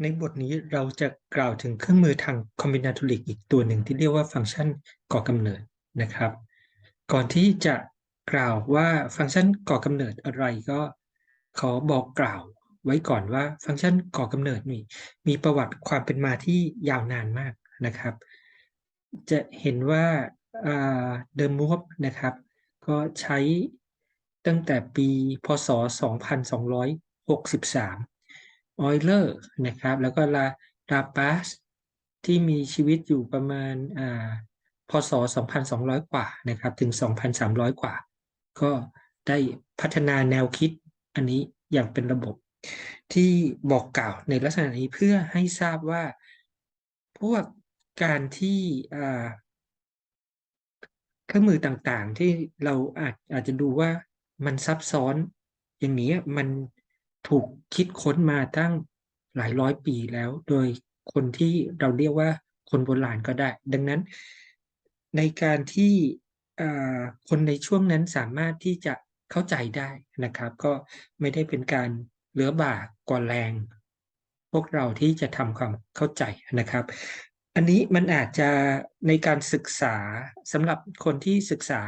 ในบทนี้เราจะกล่าวถึงเครื่องมือทาง combinatoric อีกตัวหนึ่งที่เรียกว่าฟังก์ชันก่อกำเนิดนะครับ ก่อนที่จะกล่าวว่าฟังก์ชันก่อกำเนิดอะไรก็ขอบอกกล่าวไว้ก่อนว่าฟังก์ชันก่อกำเนิดมีมีประวัติความเป็นมาที่ยาวนานมากนะครับ จะเห็นว่าเดิมมูฟนะครับก็ใช้ตั้งแต่ปีพศ 2263 ออยเลอร์นะครับ แล้วก็ลาลาปาสที่มีชีวิตอยู่ประมาณอ่าพศ 2,200 กว่านะครับถึง 2,300 กว่า ก็ได้พัฒนาแนวคิดอันนี้อย่างเป็นระบบ ที่บอกกล่าวในลักษณะนี้เพื่อให้ทราบว่า พวกการที่เครื่องมือต่างๆ ที่เราอาจอาจจะดูว่ามันซับซ้อนอย่างนี้มัน ถูกคิดค้นมาตั้งหลายร้อยปีแล้ว โดยคนที่เราเรียกว่าคนโบราณก็ได้ ดังนั้นในการที่คนในช่วงนั้นสามารถที่จะเข้าใจได้นะครับ ก็ไม่ได้เป็นการเหลือบ่ากว่าแรง พวกเราที่จะทำความเข้าใจนะครับ อันนี้มันอาจจะในการศึกษาสำหรับคนที่ศึกษา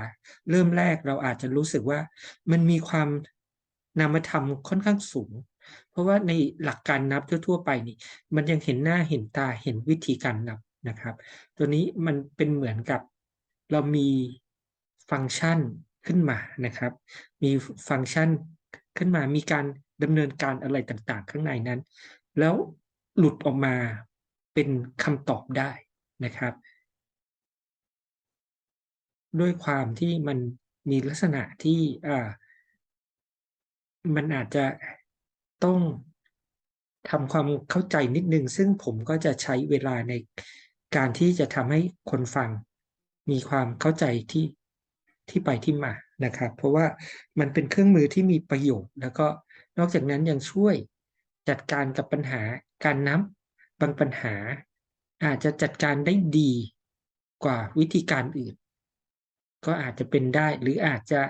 เริ่มแรกเราอาจจะรู้สึกว่ามันมีความ นามธรรมค่อนข้างสูง เพราะว่าในหลักการนับทั่ว ๆ ไปนี่ มันยังเห็นหน้าเห็นตาเห็นวิธีการนับนะครับ ตัวนี้มันเป็นเหมือนกับเรามีฟังก์ชันขึ้นมานะครับ มีฟังก์ชันขึ้นมามีการดำเนินการอะไรต่างๆ ข้างในนั้น แล้วหลุดออกมาเป็นคำตอบได้นะครับ ด้วยความที่มันมีลักษณะที่อ่า มันอาจจะต้องทำความเข้าใจนิดนึง ซึ่งผมก็จะใช้เวลาในการที่จะทำให้คนฟังมีความเข้าใจที่ที่ไปที่มานะครับ เพราะว่ามันเป็นเครื่องมือที่มีประโยชน์ แล้วก็นอกจากนั้นยังช่วยจัดการกับปัญหาการนับบางปัญหา อาจจะจัดการได้ดีกว่าวิธีการอื่น ก็อาจจะเป็นได้หรืออาจจะ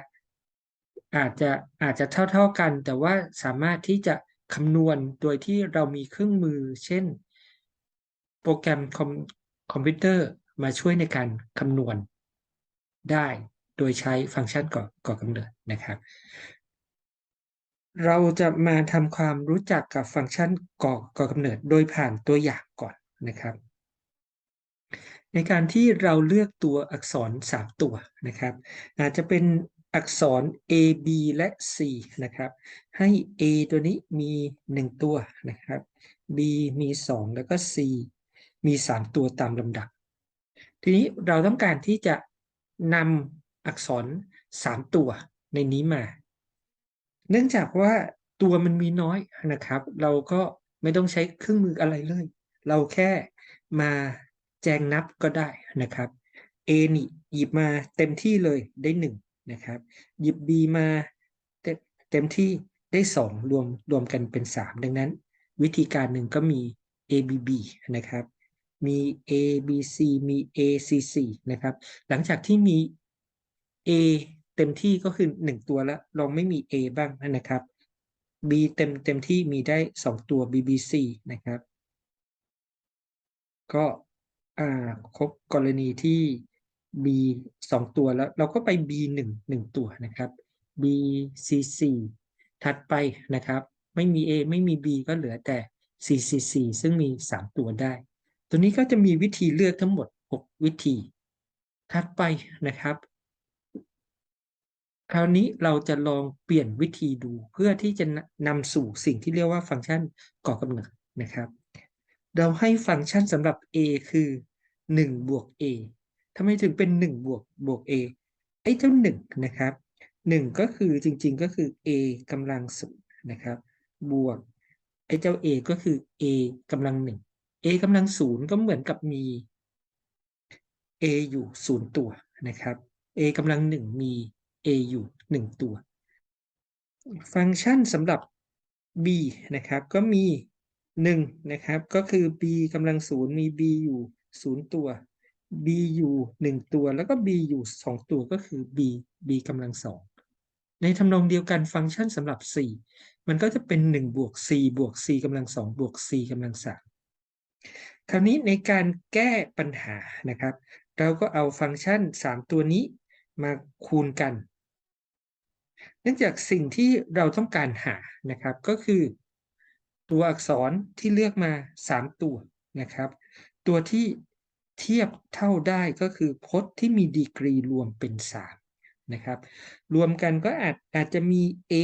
อาจจะอาจจะเท่า ๆกัน แต่ว่าสามารถที่จะคำนวณโดยที่เรามีเครื่องมือ เช่น โปรแกรมคอมคอมพิวเตอร์มาช่วยในการคำนวณได้โดยใช้ฟังก์ชันก่อก่อกำเนิดนะครับ เราจะมาทำความรู้จักกับฟังก์ชันก่อก่อกำเนิด โดยผ่านตัวอย่างก่อนนะครับ ในการที่เราเลือกตัวอักษร 3 ตัวนะครับ อาจจะเป็น อักษร A B และ C นะครับ ให้ A ตัวนี้มี 1 ตัวนะครับ B มี 2 แล้วก็ C มี 3 ตัวตามลำดับ ทีนี้เราต้องการที่จะนำอักษร 3 ตัวในนี้มา เนื่องจากว่าตัวมันมีน้อยนะครับ เราก็ไม่ต้องใช้เครื่องมืออะไรเลย เราแค่มาแจงนับก็ได้นะครับ A นี่หยิบมาเต็มที่เลยได้ 1 นะครับ หยิบ b มาเต็มที่ได้ 2 รวมรวมกันเป็น 3 ดังนั้น วิธีการหนึ่งก็มี a b b นะครับ มี a b c มี a c c นะครับ หลังจากที่มี a เต็มที่ก็คือ 1 ตัวแล้ว ลองไม่มี a บ้างนะครับ b เต็มเต็มที่มีได้ 2 ตัว b b c นะครับ ก็ครบกรณีที่ b สองตัวแล้วเราก็ไป b หนึ่งหนึ่งตัวนะครับ b c สี่ถัดไปนะครับ ไม่มี a ไม่มี b ก็เหลือแต่ c c c ซึ่งมีสามตัวได้ ตัวนี้ก็จะมีวิธีเลือกทั้งหมดหกวิธี ถัดไปนะครับ คราวนี้เราจะลองเปลี่ยนวิธีดูเพื่อที่จะนำสู่สิ่งที่เรียกว่าฟังก์ชันก่อกำเนิดนะครับ เราให้ฟังก์ชันสำหรับ a คือ1บวก a ทำไมถึงเป็น1บวกบวก a ไอ้เจ้า1นะครับ1ก็คือจริงๆก็คือ a กำลังศูนย์นะครับ บวกไอ้เจ้า a ก็คือ a กำลังหนึ่ง a กำลังศูนย์ก็เหมือนกับมี a อยู่ศูนย์ตัวนะครับ a กำลังหนึ่งมี a อยู่หนึ่งตัว ฟังก์ชันสำหรับ b นะครับ ก็มี1นะครับ ก็คือ b กำลังศูนย์มี b อยู่ศูนย์ตัว b อยู่หนึ่งตัวแล้วก็ b อยู่สองตัวก็คือ b b กำลังสองในทำนองเดียวกันฟังก์ชันสำหรับมันก็จะเป็น 1 บวก c บวก c กำลัง2บวก c กำลัง3คราวนี้ในการแก้ปัญหานะครับ เราก็เอาฟังก์ชัน 3 ตัวนี้มาคูณกัน เนื่องจากสิ่งที่เราต้องการหานะครับก็คือ ตัวอักษรที่เลือกมา 3 ตัวนะครับ ตัวที่ เทียบเท่าได้ก็คือพจน์ที่มีดีกรีรวมเป็น 3 นะครับ รวมกันก็อาจอาจจะมี a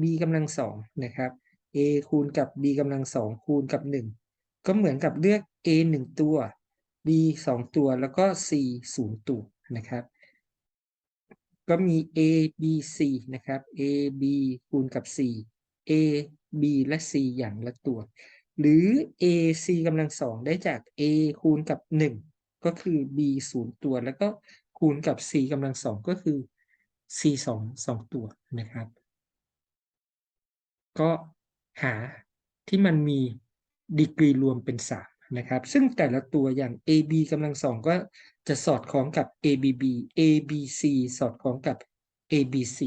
b กำลังสองนะครับ a คูณกับ b กำลังสองคูณกับ 1 ก็เหมือนกับเลือก a 1 ตัว b 2 ตัวแล้วก็ c 0 ตัวนะครับ ก็มี a b c นะครับ a b คูณกับ c a b และ c อย่างละตัว หรือ a c กำลังสองได้จาก a คูณกับ 1 ก็คือ b 0 ตัว แล้วก็คูณกับ c กำลังสองก็คือ c 2 2 ตัวนะครับ ก็หาที่มันมีดีกรีรวมเป็น 3 นะครับ ซึ่งแต่ละตัวอย่าง AB กำลังสองก็จะสอดคล้องกับ ABB ABC สอดคล้องกับ ABC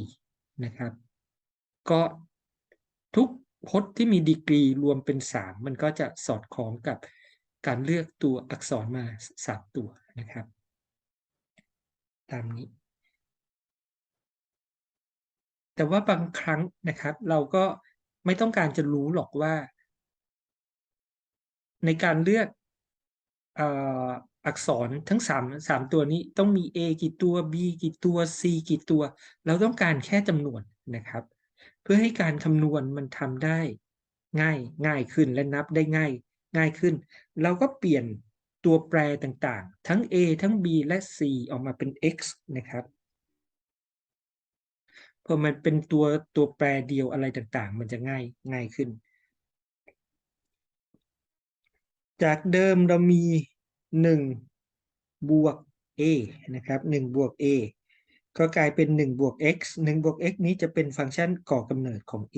นะครับ ก็ทุก พจน์ที่มีดีกรีรวมเป็น 3 มันก็จะสอดคล้องกับการเลือกตัวอักษรมา 3 ตัวนะครับ ตามนี้ แต่ว่าบางครั้งนะครับ เราก็ไม่ต้องการจะรู้หรอกว่า ในการเลือกอักษรทั้ง3 3ตัวนี้ต้องมี A กี่ตัว B กี่ตัว C กี่ตัว เราต้องการแค่จำนวนนะครับ เพื่อให้การคำนวณมันทำได้ง่ายง่ายขึ้นและนับได้ง่ายง่ายขึ้น เราก็เปลี่ยนตัวแปรต่างๆ ทั้ง A ทั้ง B และ C ออกมาเป็น x นะครับพอมันเป็นตัวตัวแปรเดียวอะไรต่างๆ มันจะง่ายง่ายขึ้น จากเดิมเรามี 1 บวก a นะครับ 1 บวก a ก็กลายเป็น1บวก x 1บวก x นี้จะเป็นฟังก์ชันก่อกำเนิดของ a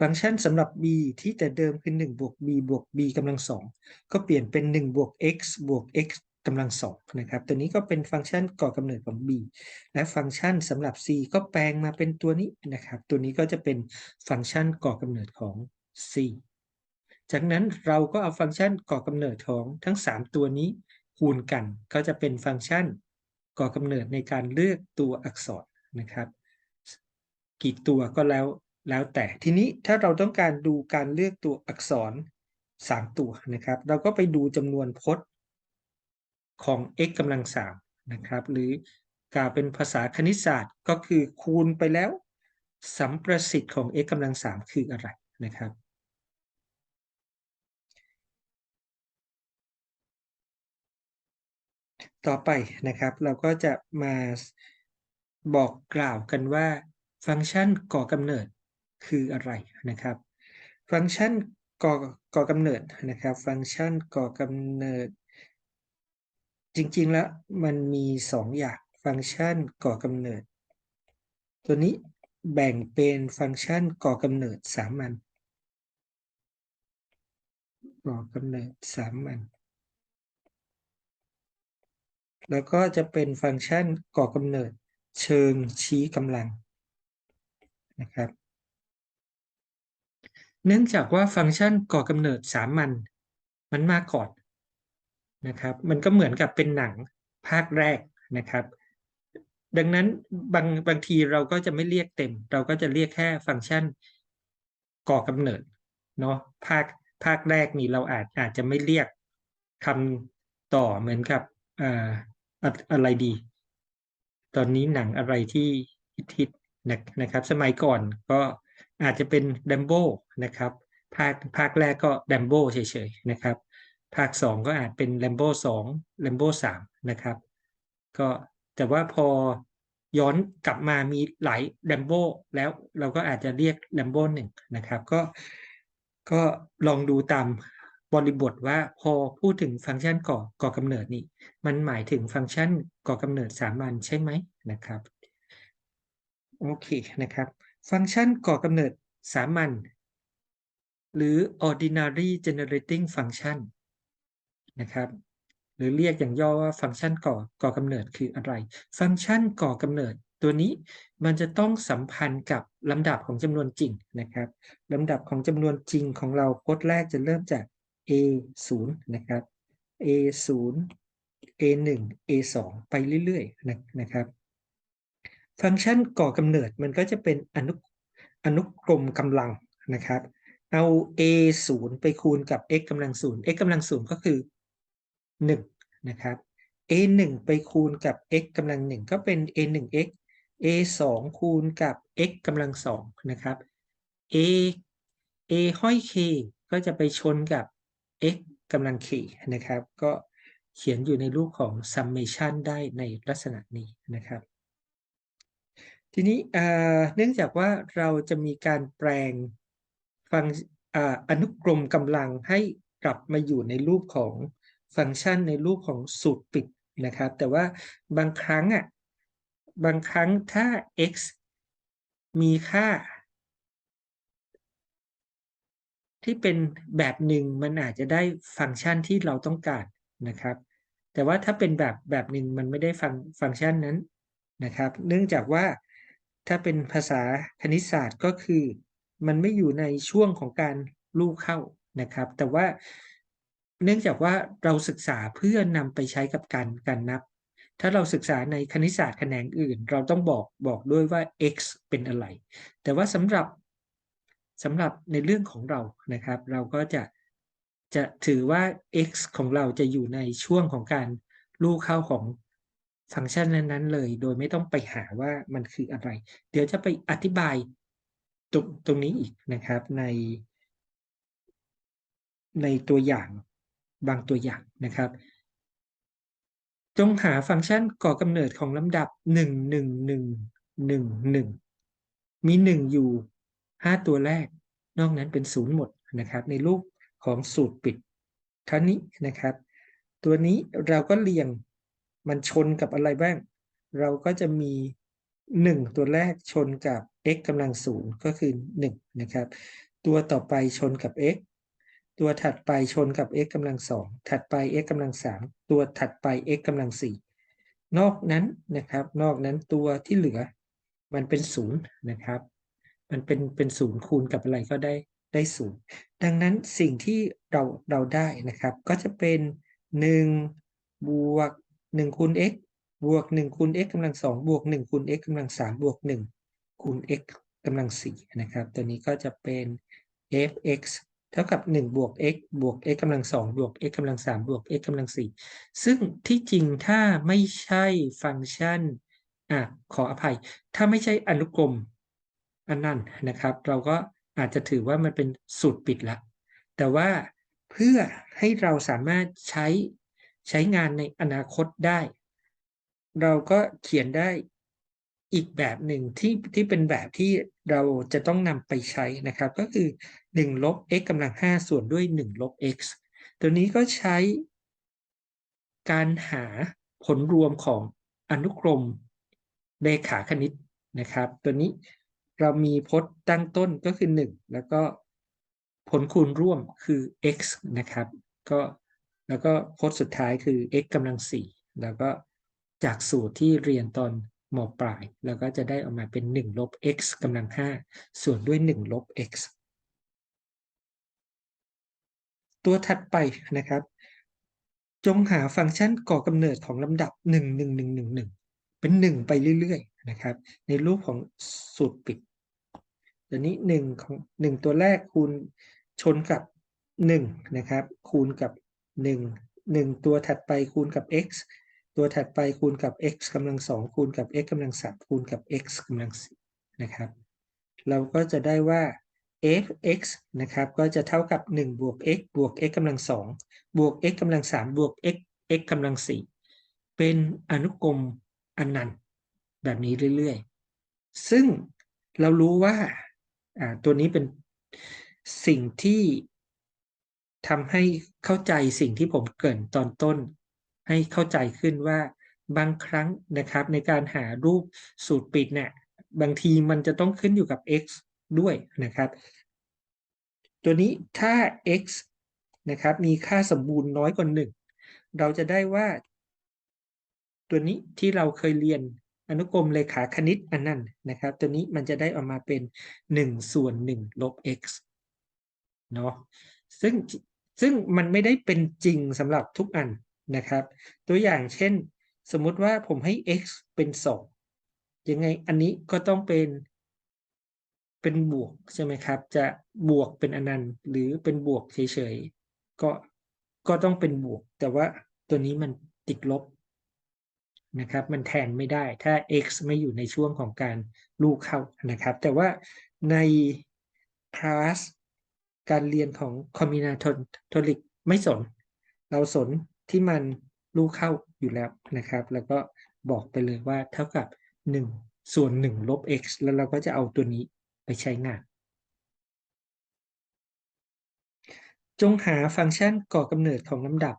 ฟังก์ชันสำหรับ b ที่แต่เดิมคือ1บวก b บวก b กำลังสองก็เปลี่ยนเป็น1บวก x บวก x กำลังสองนะครับ ตัวนี้ก็เป็นฟังก์ชันก่อกำเนิดของ b และฟังก์ชันสำหรับ c ก็แปลงมาเป็นตัวนี้นะครับ ตัวนี้ก็จะเป็นฟังก์ชันก่อกำเนิดของ c จากนั้นเราก็เอาฟังก์ชันก่อกำเนิดของทั้ง 3 ตัวนี้คูณกัน ก็จะเป็นฟังก์ชัน ก่อกำเนิดในการเลือกตัวอักษรนะครับ กี่ตัวก็แล้วแล้วแต่ทีนี้ถ้าเราต้องการดูการเลือกตัวอักษร 3 ตัวนะครับ เราก็ไปดูจำนวนพจน์ของ x กำลัง3นะครับ หรือกล่าวเป็นภาษาคณิตศาสตร์ก็คือคูณไปแล้วสัมประสิทธิ์ของ x กำลัง3คืออะไรนะครับ ต่อไปนะครับ เราก็จะมาบอกกล่าวกันว่า ฟังก์ชันก่อกำเนิดคืออะไรนะครับ ฟังก์ชันก่อก่อกำเนิดนะครับ ฟังก์ชันก่อกำเนิด จริงๆแล้วมันมีสองอย่างฟังก์ชันก่อกำเนิด ตัวนี้แบ่งเป็นฟังก์ชันก่อกำเนิดสามัญก่อกำเนิดสามัญ แล้วก็จะเป็นฟังก์ชันก่อกำเนิดเชิงชี้กำลังนะครับ เนื่องจากว่าฟังก์ชันก่อกำเนิดสามัญมันมาก่อนนะครับ มันก็เหมือนกับเป็นหนังภาคแรกนะครับ ดังนั้นบางบางทีเราก็จะไม่เรียกเต็ม เราก็จะเรียกแค่ฟังก์ชันก่อกำเนิดเนาะภาคภาคแรกนี่เราอาจอาจจะไม่เรียกคำต่อเหมือนกับอ่า อะไรดี ตอนนี้หนังอะไรที่ฮิตนะครับ สมัยก่อนก็อาจจะเป็นดัมโบนะครับภาคภาคแรกก็ดัมโบเฉยๆนะครับ ภาคสองก็อาจเป็นแลมโบสองแลมโบสามนะครับ ก็แต่ว่าพอย้อนกลับมามีหลายแลมโบแล้วเราก็อาจจะเรียกแลมโบหนึ่งนะครับ ก็ก็ลองดูตาม บริบทว่าพอพูดถึงฟังก์ชันก่อก่อกำเนิดนี่ มันหมายถึงฟังก์ชันก่อกำเนิดสามัญใช่ไหมนะครับโอเคนะครับ ฟังก์ชันก่อกำเนิดสามัญหรือ ordinary generating function นะครับ หรือเรียกอย่างย่อว่าฟังก์ชันก่อก่อกำเนิดคืออะไร ฟังก์ชันก่อกำเนิดตัวนี้มันจะต้องสัมพันธ์กับลำดับของจำนวนจริงนะครับลำดับของจำนวนจริงของเราโค้ดแรกจะเริ่มจาก a 0นะครับ a 0 a 1 a 2ไปเรื่อยๆนะนะครับ ฟังก์ชันก่อกำเนิดมันก็จะเป็นอนุอนุกรมกำลังนะครับ เอา a 0ไปคูณกับ x กำลัง0 x กำลัง0ก็คือ 1 นะครับ a 1ไปคูณกับ x กำลัง 1 ก็เป็น a 1 x a 2คูณกับ x กำลัง2นะครับ a a ห้อย k ก็จะไปชนกับ x กำลัง k นะครับ ก็เขียนอยู่ในรูปของ summation ได้ในลักษณะนี้นะครับ ทีนี้เนื่องจากว่าเราจะมีการแปลงฟังอนุกรมกำลังให้กลับมาอยู่ในรูปของฟังก์ชันในรูปของสูตรปิดนะครับ แต่ว่าบางครั้งอะบางครั้งถ้า x มีค่า ที่เป็นแบบหนึ่งมันอาจจะได้ฟังก์ชันที่เราต้องการนะครับ แต่ว่าถ้าเป็นแบบแบบหนึ่งมันไม่ได้ฟังฟังก์ชันนั้นนะครับ เนื่องจากว่าถ้าเป็นภาษาคณิตศาสตร์ก็คือ มันไม่อยู่ในช่วงของการลูกเข้านะครับ แต่ว่าเนื่องจากว่าเราศึกษาเพื่อนำไปใช้กับการการนับ ถ้าเราศึกษาในคณิตศาสตร์แขนงอื่น เราต้องบอกบอกด้วยว่า x เป็นอะไร แต่ว่าสำหรับ สำหรับในเรื่องของเรานะครับ เราก็จะจะถือว่า x ของเราจะอยู่ในช่วงของการลูกเข้าของฟังก์ชันนั้นๆเลย โดยไม่ต้องไปหาว่ามันคืออะไร เดี๋ยวจะไปอธิบายตรงตรงนี้อีกนะครับ ใน ในตัวอย่างบางตัวอย่างนะครับ จงหาฟังก์ชันก่อกำเนิดของลำดับ 1 1 1 1 1 มี 1 อยู่ 5 ตัวแรก นอกนั้นเป็นศูนย์หมดนะครับในรูปของสูตรปิดท่านี้นะครับ ตัวนี้เราก็เรียงมันชนกับอะไรบ้าง เราก็จะมี 1 ตัวแรกชนกับ x กำลังศูนย์ก็คือ 1 นะครับ ตัวต่อไปชนกับ x ตัวถัดไปชนกับ x กำลังสองถัดไป x กำลังสามตัวถัดไป x กำลังสี่นอกนั้นนะครับ นอกนั้นตัวที่เหลือมันเป็นศูนย์นะครับ มันเป็นเป็นศูนย์คูณกับอะไรก็ได้ได้ศูนย์ดังนั้นสิ่งที่เราเราได้นะครับ ก็จะเป็น1บวก1คูณ x บวก1คูณ x กำลังสองบวก1คูณ x กำลังสามบวก1คูณ x กำลังสี่นะครับ ตัวนี้ก็จะเป็น f(x) เท่ากับ 1 บวก x บวก x กำลัง2บวก x กำลัง3บวก x กำลัง4ซึ่งที่จริงถ้าไม่ใช่ฟังก์ชันอะขออภัย ถ้าไม่ใช่อนุกรม อันนั้นนะครับ เราก็อาจจะถือว่ามันเป็นสูตรปิดละ แต่ว่าเพื่อให้เราสามารถใช้ใช้งานในอนาคตได้ เราก็เขียนได้อีกแบบหนึ่งที่ที่เป็นแบบที่เราจะต้องนำไปใช้นะครับ ก็คือ1ลบ x กำลัง 5 ส่วนด้วย1ลบ x ตัวนี้ก็ใช้การหาผลรวมของอนุกรมเลขาคณิตนะครับ ตัวนี้ เรามีพจน์ตั้งต้นก็คือ 1 แล้วก็ผลคูณร่วมคือ x นะครับ ก็แล้วก็พจน์สุดท้ายคือ x กำลัง 4 แล้วก็จากสูตรที่เรียนตอนมปลาย แล้วก็จะได้ออกมาเป็น 1 ลบ x กำลัง 5 ส่วนด้วย 1 ลบ x ตัวถัดไปนะครับ จงหาฟังก์ชันก่อกำเนิดของลำดับ 1 1 1 1 1 เป็น 1 ไปเรื่อยๆนะครับ ในรูปของสูตรปิด ตัวนี้1ของ1ตัวแรกคูณชนกับ1นะครับ คูณกับ1 1ตัวถัดไปคูณกับ x ตัวถัดไปคูณกับ x กำลัง2คูณกับ x กำลัง3คูณกับ x กำลัง4นะครับ เราก็จะได้ว่า f(x) นะครับ ก็จะเท่ากับ 1 บวก x บวก x กำลัง2บวก x กำลัง3บวก x x กำลัง4เป็นอนุกรมอนันนั้นแบบนี้เรื่อย ๆ ซึ่งเรารู้ว่า ตัวนี้เป็นสิ่งที่ทำให้เข้าใจสิ่งที่ผมเกริ่นตอนต้น ให้เข้าใจขึ้นว่าบางครั้งนะครับในการหารูปสูตรปิดเนี่ยบางทีมันจะต้องขึ้นอยู่กับ x ด้วยนะครับ ตัวนี้ถ้า x นะครับมีค่าสมบูรณ์น้อยกว่า1เราจะได้ว่า ตัวนี้ที่เราเคยเรียน อนุกรมเลขาคณิตอันนั้นนะครับ ตัวนี้มันจะได้ออกมาเป็น1ส่วน1ลบ x เนาะซึ่งซึ่งมันไม่ได้เป็นจริงสำหรับทุกอันนะครับ ตัวอย่างเช่น สมมติว่าผมให้ x เป็น 2 ยังไงอันนี้ก็ต้องเป็นเป็นบวกใช่ไหมครับ จะบวกเป็นอนันต์ หรือเป็นบวกเฉยๆก็ก็ต้องเป็นบวก แต่ว่าตัวนี้มันติดลบ นะครับมันแทนไม่ได้ถ้า x ไม่อยู่ในช่วงของการลูกเข้านะครับ แต่ว่าในคลาสการเรียนของ combinatoric ไม่สน เราสนที่มันลูกเข้าอยู่แล้วนะครับ แล้วก็บอกไปเลยว่าเท่ากับ 1 ส่วน 1 ลบ x แล้วเราก็จะเอาตัวนี้ไปใช้งาน จงหาฟังก์ชันก่อกำเนิดของลำดับ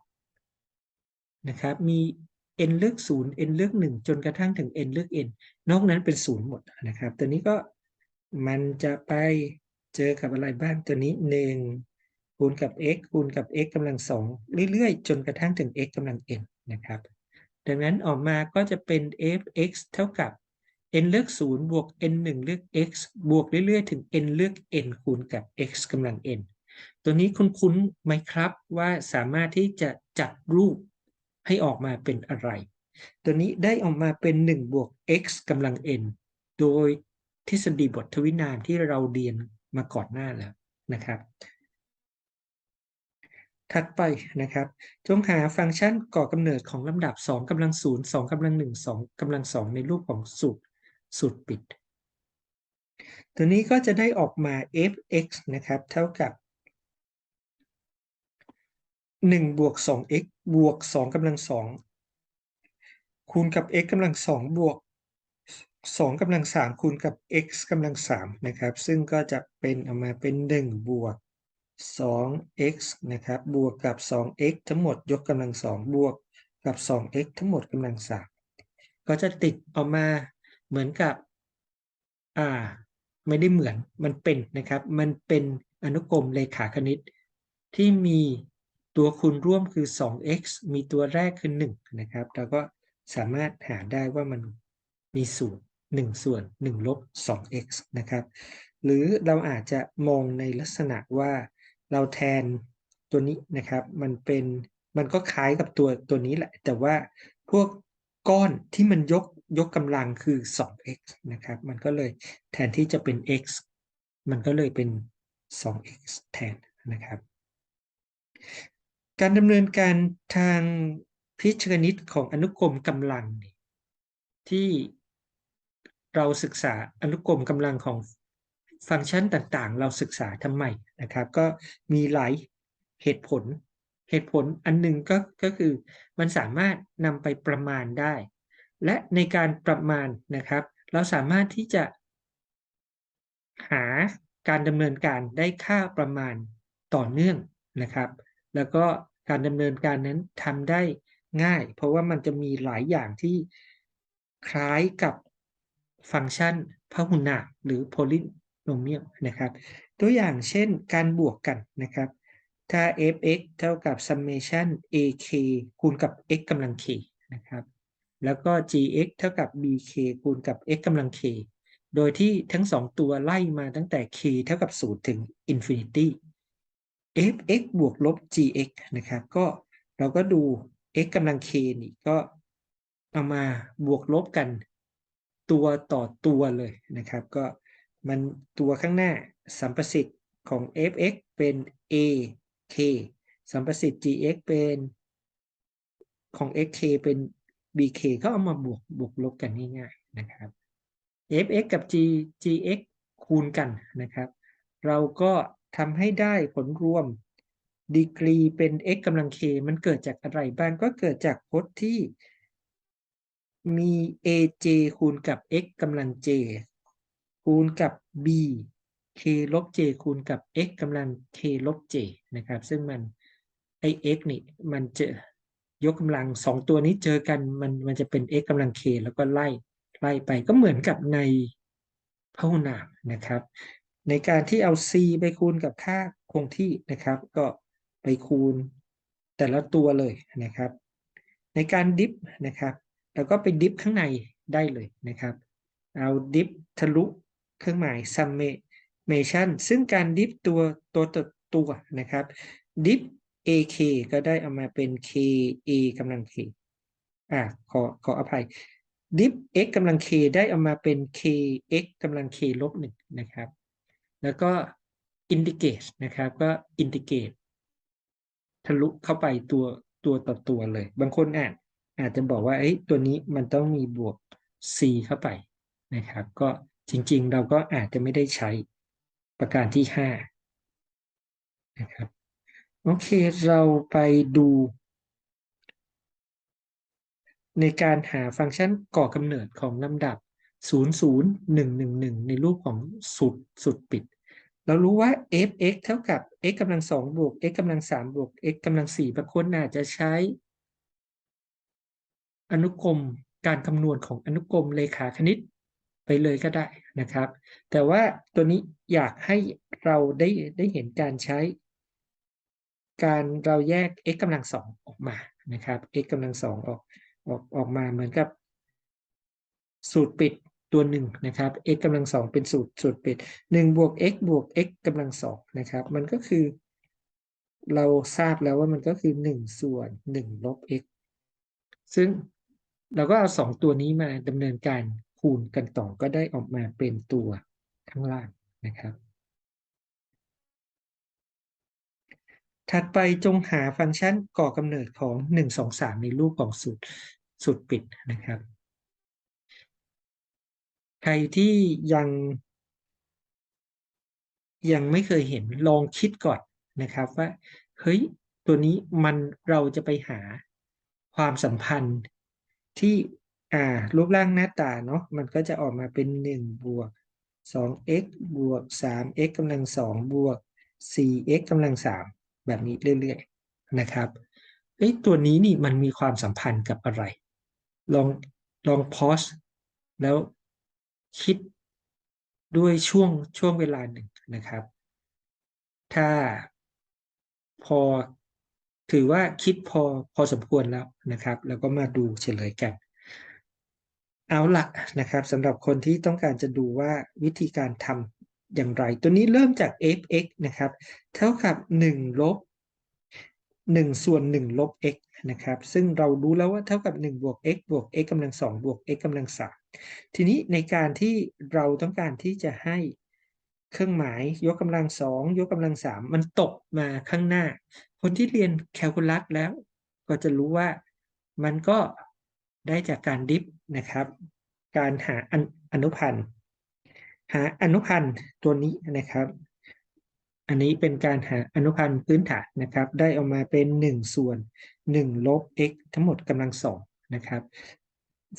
นะครับ มี n เลือก0 n เลือก1จนกระทั่งถึง n เลือก n นอกนั้นเป็น0หมดนะครับ ตัวนี้ก็มันจะไปเจอกับอะไรบ้างตัวนี้1คูณกับ x คูณกับ x กำลัง2เรื่อยๆ จนกระทั่งถึง x กำลัง n นะครับ ดังนั้นออกมาก็จะเป็น f(x) เท่ากับ n เลือก0บวก n 1 เลือก x บวกเรื่อยๆ ถึง n เลือก n คูณกับ x กำลัง n ตัวนี้คุ้นๆไหมครับว่าสามารถที่จะจัดรูป ให้ออกมาเป็นอะไร ตัวนี้ได้ออกมาเป็น 1 บวก x กำลัง n โดยทฤษฎีบททวินามที่เราเรียนมาก่อนหน้าแล้วนะครับ ถัดไปนะครับ จงหาฟังก์ชันก่อกำเนิดของลำดับ2กำลัง0 2กำลัง1 2กำลัง 2 ในรูปของสูตรสูตรปิด ตัวนี้ก็จะได้ออกมา f(x) นะครับ เท่ากับ 1บวก 2x บวก 2กำลัง 2 คูณกับ x กำลัง 2 บวก 2กำลัง 3 คูณกับ x กำลัง 3 นะครับ ซึ่งก็จะเป็นออกมาเป็น 1 บวก 2x นะครับ บวกกับ 2x ทั้งหมดยกกำลัง 2 บวกกับ 2x ทั้งหมดกำลัง 3 ก็จะติดออกมาเหมือนกับ อ่า ไม่ได้เหมือน มันเป็นนะครับ มันเป็นอนุกรมเลขาคณิตที่มี ตัวคูณร่วมคือ 2x มีตัวแรกคือ 1 นะครับ เราก็สามารถหาได้ว่ามันมีสูตร1ส่วน1ลบ 2x นะครับ หรือเราอาจจะมองในลักษณะว่าเราแทนตัวนี้นะครับ มันเป็นมันก็คล้ายกับตัวตัวนี้แหละ แต่ว่าพวกก้อนที่มันยกยกกำลังคือ 2x นะครับ มันก็เลยแทนที่จะเป็น x มันก็เลยเป็น 2x แทนนะครับ การดำเนินการทางพิชคณิตของอนุกรมกำลัง ที่เราศึกษาอนุกรมกำลังของฟังก์ชันต่างๆ เราศึกษาทำไมนะครับ ก็มีหลายเหตุผล เหตุผลอันหนึ่งก็ก็คือมันสามารถนำไปประมาณได้ และในการประมาณนะครับ เราสามารถที่จะหาการดำเนินการได้ค่าประมาณต่อเนื่องนะครับ แล้วก็การดำเนินการนั้นทำได้ง่าย เพราะว่ามันจะมีหลายอย่างที่คล้ายกับฟังก์ชันพหุนาหรือ polynomial นะครับ ตัวอย่างเช่นการบวกกันนะครับ ถ้า f(x) เท่ากับ summation ak คูณกับ x กำลัง k นะครับ แล้วก็ gx เท่ากับ bk คูณกับ x กำลัง k โดยที่ทั้งสองตัวไล่มาตั้งแต่ k เท่ากับ 0 ถึง infinity f(x) บวกลบ gx นะครับ ก็เราก็ดู x กำลัง k นี่ก็เอามาบวกลบกัน ตัวต่อตัวเลยนะครับ ก็มันตัวข้างหน้าสัมประสิทธิ์ของ f(x) เป็น a k สัมประสิทธิ์ gx เป็นของ xk เป็น bk ก็เอามาบวกบวกลบกันง่ายๆนะครับ fx กับ g gx คูณกันนะครับ เราก็ ทำให้ได้ผลรวมดีกรีเป็น x กำลัง k มันเกิดจากอะไรบ้างก็เกิดจากพจน์ที่มี aj คูณกับ x กำลัง j คูณกับ b k ลบ j คูณกับ x กำลัง k ลบ j นะครับ ซึ่งมันไอ x นี่มันจะยกกำลังสองตัวนี้เจอกันมันมันจะเป็น x กำลัง k แล้วก็ไล่ไล่ไปก็เหมือนกับในพหุนามนะครับ ในการที่เอา c ไปคูณกับค่าคงที่นะครับ ก็ไปคูณแต่ละตัวเลยนะครับ ในการดิฟนะครับแล้วก็ไปดิฟข้างในได้เลยนะครับ เอาดิฟทะลุเครื่องหมาย summation ซึ่งการดิฟตัวตัวตัวตัวนะครับดิฟ ak ก็ได้เอามาเป็น ka กำลัง k อ่าขอขออภัยดิฟ x กำลัง k ได้เอามาเป็น kx กำลัง k ลบหนึ่งนะครับ แล้วก็ indicate นะครับ ก็ indicate ทะลุเข้าไปตัวตัวต่อตัวเลย บางคนอ่านอาจจะบอกว่าเอ้ตัวนี้มันต้องมีบวก c เข้าไปนะครับ ก็จริงๆ เราก็อาจจะไม่ได้ใช้ประการที่5นะครับ โอเค เราไปดู ในการหาฟังก์ชันก่อกำเนิดของลำดับ 00111 ในรูปของสุดสุดปิด เรารู้ว่า f(x) เท่ากับ x กำลัง2บวก x กำลัง3บวก x กำลัง4บางคนอาจจะใช้ อนุกรมการคำนวณของอนุกรมเลขาคณิตไปเลยก็ได้นะครับ แต่ว่าตัวนี้อยากให้เราได้ได้เห็นการใช้ การเราแยก x กำลังสองออกมานะครับ x กำลังสองออกออกออกมาเหมือนกับ สูตรปิด ตัวหนึ่งนะครับ x กำลังสองเป็นสูตรสูตรปิดหนึ่งบวก x บวก x กำลังสองนะครับ มันก็คือ เราทราบแล้วว่ามันก็คือหนึ่งส่วนหนึ่งลบ x ซึ่งเราก็เอาสองตัวนี้มาดำเนินการคูณกันต่อก็ได้ออกมาเป็นตัวข้างล่างนะครับ ถัดไปจงหาฟังก์ชันก่อกำเนิดของ 1 2 3 ในรูปของสูตรสูตรปิดนะครับ ใครที่ยังยังไม่เคยเห็นลองคิดก่อนนะครับว่า เฮ้ย ตัวนี้มันเราจะไปหาความสัมพันธ์ที่อ่ารูปร่างหน้าตาเนาะมันก็จะออกมาเป็น 1 บวก 2x บวก 3x กำลัง 2 บวก 4x กำลัง 3 แบบนี้เรื่อยๆนะครับเอ้ตัวนี้นี่มันมีความสัมพันธ์กับอะไร ลองลองพอสแล้ว คิดด้วยช่วงช่วงเวลาหนึ่งนะครับ ถ้าพอถือว่าคิดพอพอสมควรแล้วนะครับ แล้วก็มาดูเฉลยกัน เอาละนะครับสำหรับคนที่ต้องการจะดูว่าวิธีการทำอย่างไร ตัวนี้เริ่มจาก f(x) นะครับ เท่ากับ 1 ลบ 1 ส่วน 1 ลบ x นะครับ ซึ่งเรารู้แล้วว่าเท่ากับ 1 บวก x บวก x กำลัง2บวก x กำลัง3 ทีนี้ในการที่เราต้องการที่จะให้เครื่องหมายยกกำลังสองยกกำลังสามมันตกมาข้างหน้า คนที่เรียนแคลคูลัสแล้ว ก็จะรู้ว่ามันก็ได้จากการดิฟนะครับ การหาอนุพันธ์หาอนุพันธ์ตัวนี้นะครับ อันนี้เป็นการหาอนุพันธ์พื้นฐานนะครับ ได้ออกมาเป็น 1 ส่วน 1 ลบ x ทั้งหมดกำลังสองนะครับ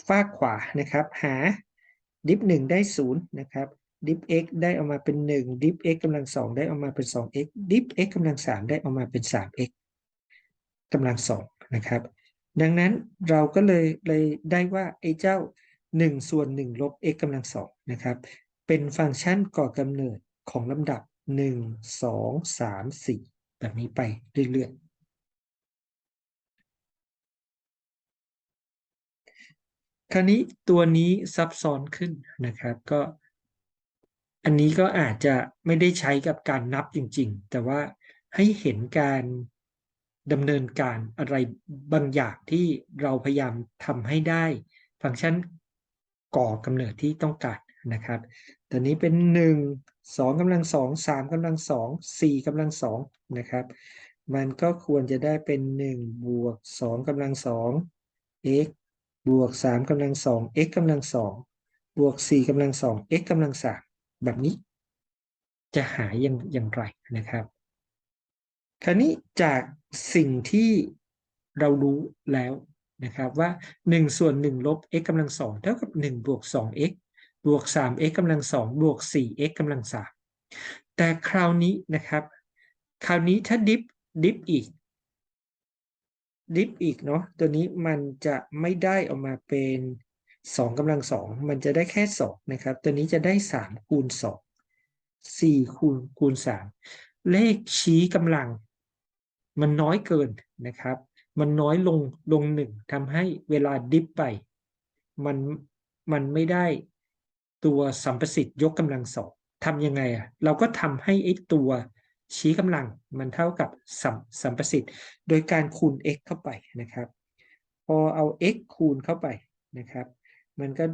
ฝากขวานะครับ หาดิฟ1ได้0นะครับดิฟ x ได้ออกมาเป็น1ดิฟ x กำลัง2ได้ออกมาเป็น 2x ดิฟ x กำลัง3ได้ออกมาเป็น 3x กำลัง2นะครับ ดังนั้นเราก็เลยเลยได้ว่าไอ้เจ้า 1 ส่วน 1 ลบ x กำลัง2นะครับ เป็นฟังก์ชันก่อกำเนิดของลำดับ 1 2 3 4 แบบนี้ไปเรื่อยๆ คราวนี้ตัวนี้ซับซ้อนขึ้นนะครับก็ อันนี้ก็อาจจะไม่ได้ใช้กับการนับจริง ๆ แต่ว่าให้เห็นการดำเนินการอะไรบางอย่างที่เราพยายามทำให้ได้ ฟังก์ชันก่อกำเนิดที่ต้องการนะครับตอนนี้เป็น 1 2กำลัง2 3กำลัง2 4กำลัง2นะครับ มันก็ควรจะได้เป็น 1 บวก2กำลัง2 x บวก3กำลัง2 x กำลัง2บวก4กำลัง2 x กำลัง3แบบนี้ จะหาอย่างอย่างไรนะครับ คราวนี้จากสิ่งที่เรารู้แล้วนะครับว่า1ส่วน1ลบ x กำลัง2เท่ากับ1บวก 2x บวก 3x กำลัง2บวก 4x กำลัง3แต่คราวนี้นะครับ คราวนี้ถ้าดิฟดิฟอีก ดิฟอีกเนาะตัวนี้มันจะไม่ได้ออกมาเป็นสองกำลังสองมันจะได้แค่สองนะครับ ตัวนี้จะได้สามคูณสองสี่คูณคูณสามเลขชี้กำลัง มันน้อยเกินนะครับ มันน้อยลงลงหนึ่งทำให้เวลาดิฟไป มันมันไม่ได้ตัวสัมประสิทธิ์ยกกำลังสองทำยังไงอะ เราก็ทำให้ไอ้ตัว ชี้กำลังมันเท่ากับสัมสัมประสิทธิ์ โดยการคูณ x เข้าไปนะครับ พอเอา x คูณเข้าไปนะครับ มันก็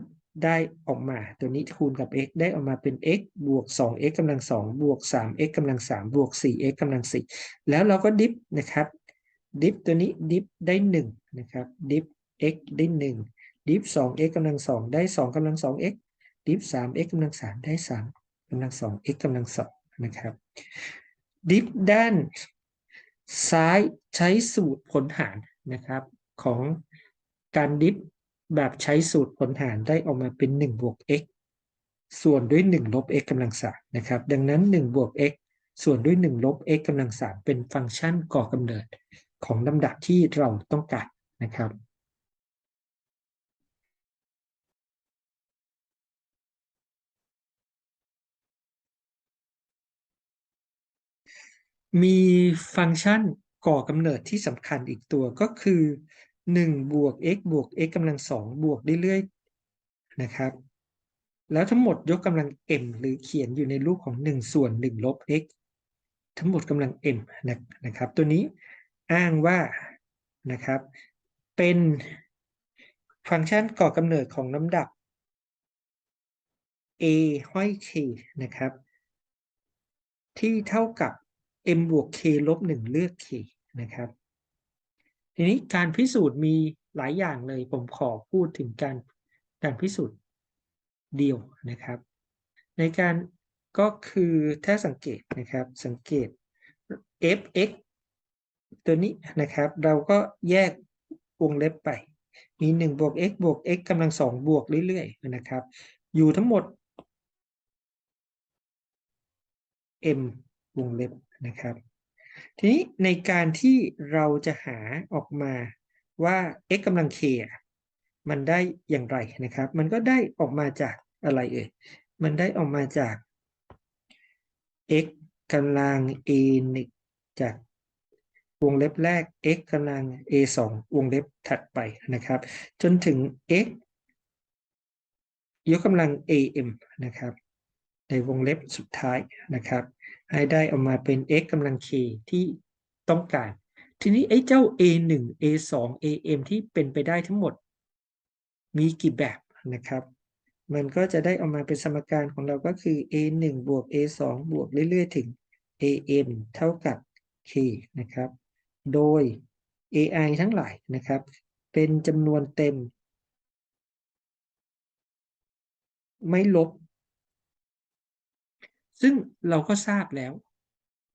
ได้ออกมาตัวนี้คูณกับ x ได้ออกมาเป็น x บวก 2x กำลัง 2 บวก 3x กำลัง 3 บวก 4x กำลัง 4 แล้วเราก็ดิฟนะครับ ดิฟตัวนี้ดิฟได้ 1 นะครับ ดิฟ x ได้ 1 ดิฟ 2x กำลัง 2 ได้ 2กำลัง 2x ดิฟ 3x กำลัง 3 ได้ 3กำลัง 2x กำลัง 2 นะครับ ดิฟด้านซ้ายใช้สูตรผลหารนะครับของการดิฟแบบใช้สูตรผลหารได้ออกมาเป็น1บวก x ส่วนด้วย1ลบ x กำลัง3นะครับ ดังนั้น1บวก x ส่วนด้วย1ลบ x กำลัง3เป็นฟังก์ชันก่อกำเนิดของลำดับที่เราต้องการนะครับ มีฟังก์ชันก่อกำเนิดที่สำคัญอีกตัวก็คือ1บวก x บวก x กำลัง2บวกเรื่อยๆนะครับ แล้วทั้งหมดยกกำลัง m หรือเขียนอยู่ในรูปของ 1 ส่วน 1 ลบ x ทั้งหมดกำลัง m นะครับ ตัวนี้อ้างว่านะครับ เป็นฟังก์ชันก่อกำเนิดของลำดับ a ห้อย k นะครับ ที่เท่ากับ m บวก k ลบ1เลือก k นะครับ ทีนี้การพิสูจน์มีหลายอย่างเลย ผมขอพูดถึงการการพิสูจน์เดียวนะครับ ในการก็คือถ้าสังเกตนะครับ สังเกต f(x) ตัวนี้นะครับ เราก็แยกวงเล็บไป มี 1 บวก x บวก x กำลังสองบวกเรื่อยๆ นะครับ อยู่ทั้งหมด m วงเล็บนะครับ ทีนี้ในการที่เราจะหาออกมาว่า x กำลัง k มันได้อย่างไรนะครับ มันก็ได้ออกมาจากอะไรเอ่ย มันได้ออกมาจาก x กำลัง a 1จากวงเล็บแรก x กำลัง a 2วงเล็บถัดไปนะครับ จนถึง x ยกกำลัง am นะครับ ในวงเล็บสุดท้ายนะครับ ให้ได้ออกมาเป็น x กำลัง k ที่ต้องการ ทีนี้ไอ้เจ้า a 1 a 2 am ที่เป็นไปได้ทั้งหมด มีกี่แบบนะครับ มันก็จะได้ออกมาเป็นสมการของเราก็คือ a 1บวก a 2บวกเรื่อยๆ ถึง am เท่ากับ k นะครับ โดย ai ทั้งหลายนะครับ เป็นจำนวนเต็ม ไม่ลบ ซึ่งเราก็ทราบแล้ว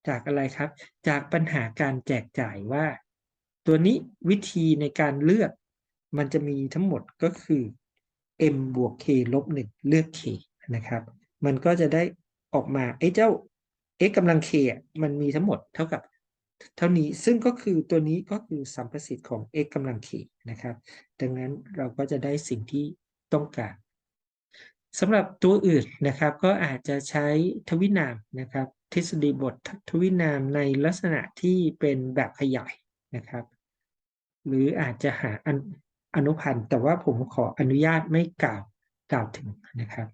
จากอะไรครับ จากปัญหาการแจกจ่ายว่า ตัวนี้วิธีในการเลือก มันจะมีทั้งหมดก็คือ m บวก k ลบ1เลือก k นะครับ มันก็จะได้ออกมาไอ้เจ้า x กำลัง k มันมีทั้งหมดเท่ากับ เท่านี้ซึ่งก็คือตัวนี้ก็คือสัมประสิทธิ์ของ x กำลัง k นะครับ ดังนั้นเราก็จะได้สิ่งที่ต้องการ สำหรับตัวอื่นนะครับก็อาจจะใช้ทวินามนะครับ ทฤษฎีบททวินามในลักษณะที่เป็นแบบขยายนะครับ หรืออาจจะหาออนุพันธ์แต่ว่าผมขออนุญาตไม่กล่าวกล่าวถึงนะครับ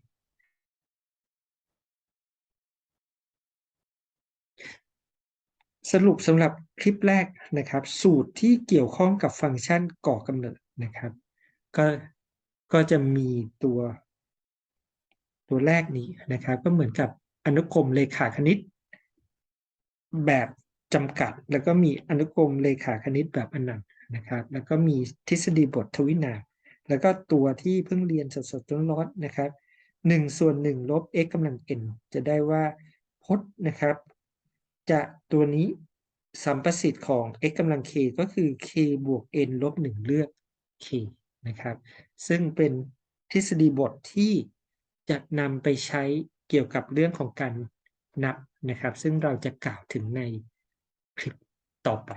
สรุปสำหรับคลิปแรกนะครับ สูตรที่เกี่ยวข้องกับฟังก์ชันก่อกำเนิดนะครับ ก็ก็จะมีตัว ตัวแรกนี้นะครับ ก็เหมือนกับอนุกรมเลขาคณิต แบบจำกัด แล้วก็มีอนุกรมเลขาคณิตแบบอนันต์นะครับ แล้วก็มีทฤษฎีบททวินาแล้วก็ตัวที่เพิ่งเรียนสดๆร้อนๆนะครับ1ส่วน1ลบ x กำลัง n จะได้ว่าพจน์นะครับ จะตัวนี้สัมประสิทธิ์ของ x กำลัง k ก็คือ k บวก n ลบ 1 เลือก k นะครับ ซึ่งเป็นทฤษฎีบทที่ จะนำไปใช้เกี่ยวกับเรื่องของการนับนะครับ ซึ่งเราจะกล่าวถึงในคลิปต่อไป